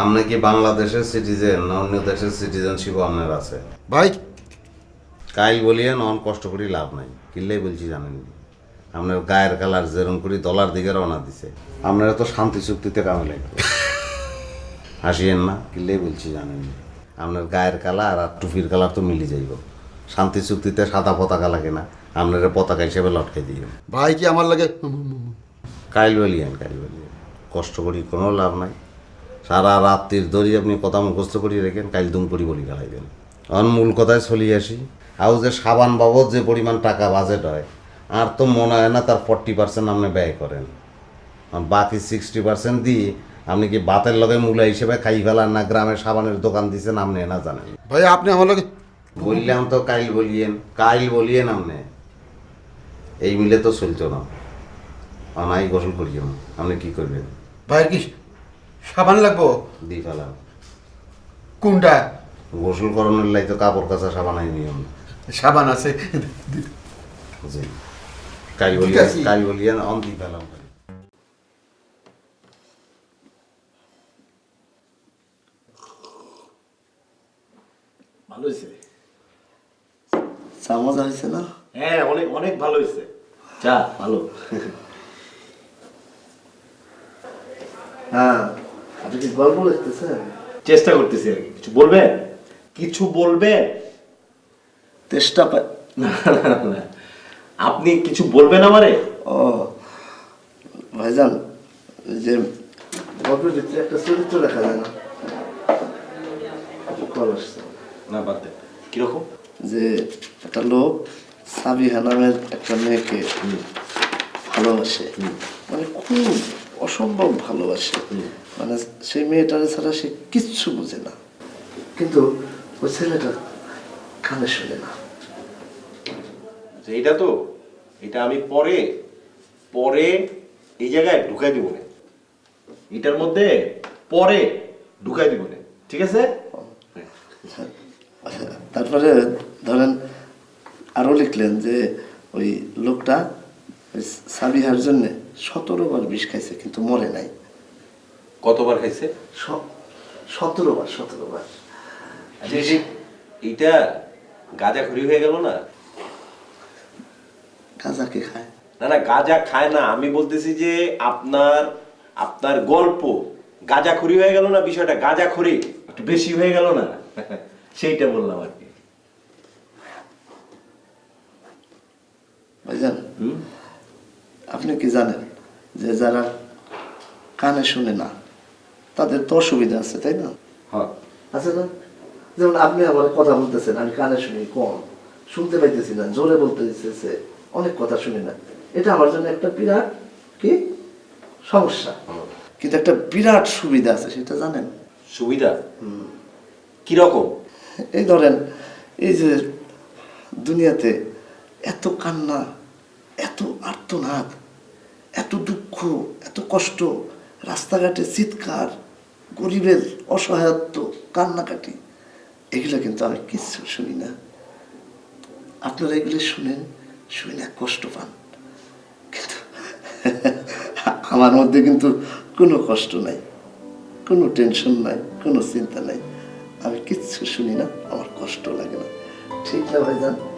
আপনি কি বাংলাদেশের সিটিজেন না অন্য দেশের সিটিজেনশিপ আপনার আছে? ভাই। কাইল বলিয়েন অন কষ্ট করি লাভ নাই। কিনলেই বলছি জানেন আপনার গায়ের কালার যেরকম করি দলার দিকে রওনা দিছে। আপনারা তো শান্তি চুক্তিতে কামে লাগবে। হাসিয়েন না কিনলেই বলছি জানেন আপনার গায়ের কালার আর টুপির কালার তো মিলে যাইব। শান্তি চুক্তিতে সাদা পতাকা লাগে না আপনারা পতাকা হিসেবে লটকাই দিও ভাই কি আমার লাগে? কাইল বলিয়েন কাইল বলিয়েন। কষ্ট করি কোনো লাভ নাই। সারা রাত্রির দড়ি আপনি কথা মুখস্থ করিয়ে রেখেন কাল দুম করি বলি গালাইবেন অন মূল কথায় চলিয়ে আসি। আও যে সাবান বাবদ যে পরিমাণ টাকা বাজেট হয় আর তো মনে হয় না তার ফর্টি পার্সেন্ট আপনি ব্যয় করেন। বাকি সিক্সটি পার্সেন্ট দিয়ে আপনি কি বাতের লগে মূলা হিসেবে খাই ফেলার না গ্রামের সাবানের দোকান দিচ্ছেন আপনি না জানেন। ভাই আপনি আমার লাগে বললাম তো কাইল বলিয়েন কাইল বলিয়েন আপনি। এই মিলে তো চলতো না। অনাই গোসল করিও না। আপনি কি করবেন? ভাই কি সাবান লাগবো? দি ফেলাম। কোনটা? গোসল করানোর লাই তো কাপড় কাচা সাবানাই নিয়ম সাবান আছে। জি। বলিয়া আছে। বলিয়া অন দি ফেলাম। ভালো হয়েছে চা মজা হয়েছে না? হ্যাঁ অনেক অনেক ভালো হয়েছে চা ভালো। হ্যাঁ। আপনি কি গল্প লিখতেছেন চেষ্টা করতেছি আর কি। কিছু বলবেন কিছু বলবেন চেষ্টা পায় না না, না। আপনি কিছু বলবেন আমারে? ও ভাইজান ওই যে গল্পের ভিতরে একটা চরিত্র দেখা যায় না। না বাদ দেন কীরকম? যে একটা লোক সাবিহা নামের একটা মেয়েকে ভালোবাসে। মানে খুব অসম্ভব ভালোবাসে। মানে সেই মেয়েটারে ছাড়া সে কিচ্ছু বুঝে না। কিন্তু ওই ছেলেটা কানে শুনে না। যে এটা তো? এটা আমি পরে পরে এই জায়গায় ঢুকাই দিব না। এটার মধ্যে পরে ঢুকাই দিব না। ঠিক আছে? তারপরে ধরেন আরও লিখলেন যে ওই লোকটা ওই সাবিহার জন্য সতেরো বার বিষ খাইছে কিন্তু মরে নাই। কতবার খাইছে? সতেরো বার সতেরো বার। আচ্ছা এইটা গাঁজা খড়ি হয়ে গেল না? গাঁজাকে খায়? না না গাঁজা খায় না। আমি বলতেছি যে আপনার আপনার গল্প গাঁজা খড়ি হয়ে গেল না বিষয়টা? গাঁজা খড়ি একটু বেশি হয়ে গেল না? সেইটা বললাম আর কি। ভাইজান আপনি কি জানেন যে যারা কানে শুনে না তাদের তো অসুবিধা আছে তাই না? আছে না? যেমন আপনি আমার কথা বলতেছেন আমি কানে শুনি কম শুনতে পাইতেছি না জোরে বলতে দিতেছে অনেক কথা শুনি না। এটা আমার জন্য একটা বিরাট কি? সমস্যা। কিন্তু একটা বিরাট সুবিধা আছে সেটা জানেন? সুবিধা? কীরকম এই ধরেন এই যে দুনিয়াতে এত কান্না এত আর্তনাদ এত দুঃখ, এত কষ্ট, রাস্তাঘাটে চিৎকার, গরিবের অসহায়ত্ব, কান্নাকাটি, এগুলো কিন্তু আমি কিচ্ছু শুনি না। আপনারা এগুলো শুনেন, শুনে না, কষ্ট পান। কিন্তু আমার মধ্যে কিন্তু কোনো কষ্ট নাই, কোনো টেনশন নাই, কোনো চিন্তা নাই। আমি কিচ্ছু শুনি না, আমার কষ্ট লাগে না। ঠিক না ভাইজান?